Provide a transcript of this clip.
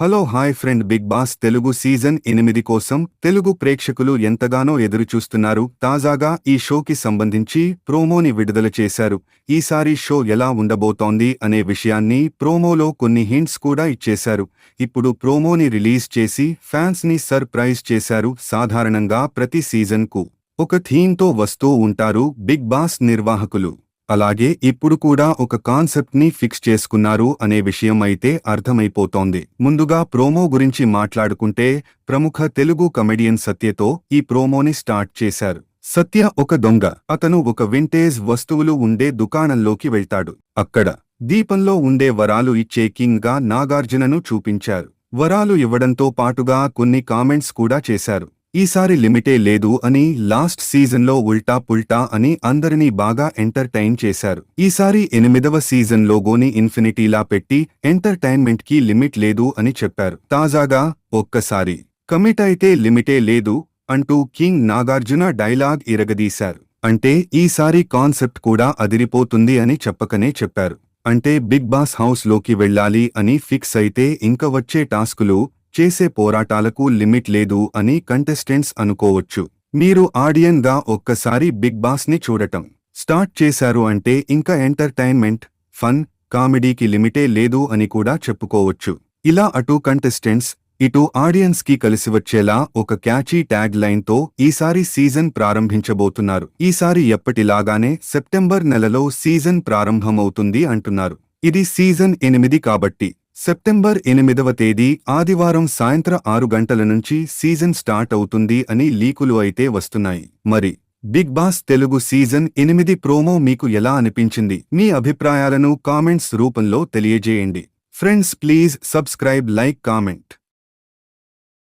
Hello hi friend Big Boss Telugu season ఎనిమిది కోసం తెలుగు ప్రేక్షకులు ఎంతగానో ఎదురుచూస్తున్నారు. తాజాగా ఈ షోకి సంబంధించి ప్రోమోని విడుదల చేశారు. ఈసారి షో ఎలా ఉండబోతోంది అనే విషయాన్ని ప్రోమోలో కొన్ని హింట్స్ కూడా ఇచ్చేశారు. ఇప్పుడు ప్రోమోని రిలీజ్ చేసి ఫ్యాన్స్ని సర్ప్రైజ్ చేశారు సాధారణంగా ప్రతి సీజన్కు. ఒక థీమ్తో వస్తూ ఉంటారు బిగ్ బాస్ నిర్వాహకులు. అలాగే ఇప్పుడు కూడా ఒక కాన్సెప్ట్ని ఫిక్స్ చేసుకున్నారు అనే విషయం అయితే అర్థమైపోతోంది. ముందుగా ప్రోమో గురించి మాట్లాడుకుంటే ప్రముఖ తెలుగు కమెడియన్ సత్యతో ఈ ప్రోమోని స్టార్ట్ చేశారు. సత్య ఒక దొంగ. అతను ఒక వింటేజ్ వస్తువులు ఉండే దుకాణంలోకి వెళ్తాడు. అక్కడ దీపంలో ఉండే వరాలు ఇచ్చే కింగ్గా నాగార్జునను చూపించారు. వరాలు ఇవ్వడంతో పాటుగా కొన్ని కామెంట్స్ కూడా చేశారు. ఈసారి లిమిటే లేదు అని లాస్ట్ సీజన్లో ఉల్టా పుల్టా అని అందరినీ బాగా ఎంటర్టైన్ చేశారు. ఈసారి ఎనిమిదవ సీజన్ లోగోని ఇన్ఫినిటీలా పెట్టి ఎంటర్టైన్మెంట్కి లిమిట్ లేదు అని చెప్పారు. తాజాగా ఒక్కసారి కమిట్ అయితే లిమిటే లేదు అంటూ కింగ్ నాగార్జున డైలాగ్ ఇరగదీశారు. అంటే ఈసారి కాన్సెప్ట్ కూడా అదిరిపోతుంది అని చెప్పకనే చెప్పారు. అంటే బిగ్ బాస్ హౌస్లోకి వెళ్ళాలి అని ఫిక్స్ అయితే ఇంక వచ్చే టాస్కులు చేసే పోరాటాలకు లిమిట్ లేదు అని కంటెస్టెంట్స్ అనుకోవచ్చు. మీరు ఆడియన్గా ఒక్కసారి బిగ్ బాస్ని చూడటం స్టార్ట్ చేశారు అంటే ఇంకా ఎంటర్టైన్మెంట్ ఫన్ కామెడీకి లిమిటే లేదు అని కూడా చెప్పుకోవచ్చు. ఇలా అటు కంటెస్టెంట్స్ ఇటు ఆడియన్స్కి కలిసి వచ్చేలా ఒక క్యాచీ ట్యాగ్ లైన్తో ఈసారి సీజన్ ప్రారంభించబోతున్నారు. ఈసారి ఎప్పటిలాగానే సెప్టెంబర్ నెలలో సీజన్ ప్రారంభమవుతుంది అంటున్నారు. ఇది సీజన్ ఎనిమిది కాబట్టి సెప్టెంబర్ ఎనిమిదవ తేదీ ఆదివారం సాయంత్రం ఆరు గంటల నుంచి సీజన్ స్టార్ట్ అవుతుంది అని లీకులు అయితే వస్తున్నాయి. మరి బిగ్ బాస్ తెలుగు సీజన్ ఎనిమిది ప్రోమో మీకు ఎలా అనిపించింది? మీ అభిప్రాయాలను కామెంట్స్ రూపంలో తెలియజేయండి. Friends please subscribe like comment.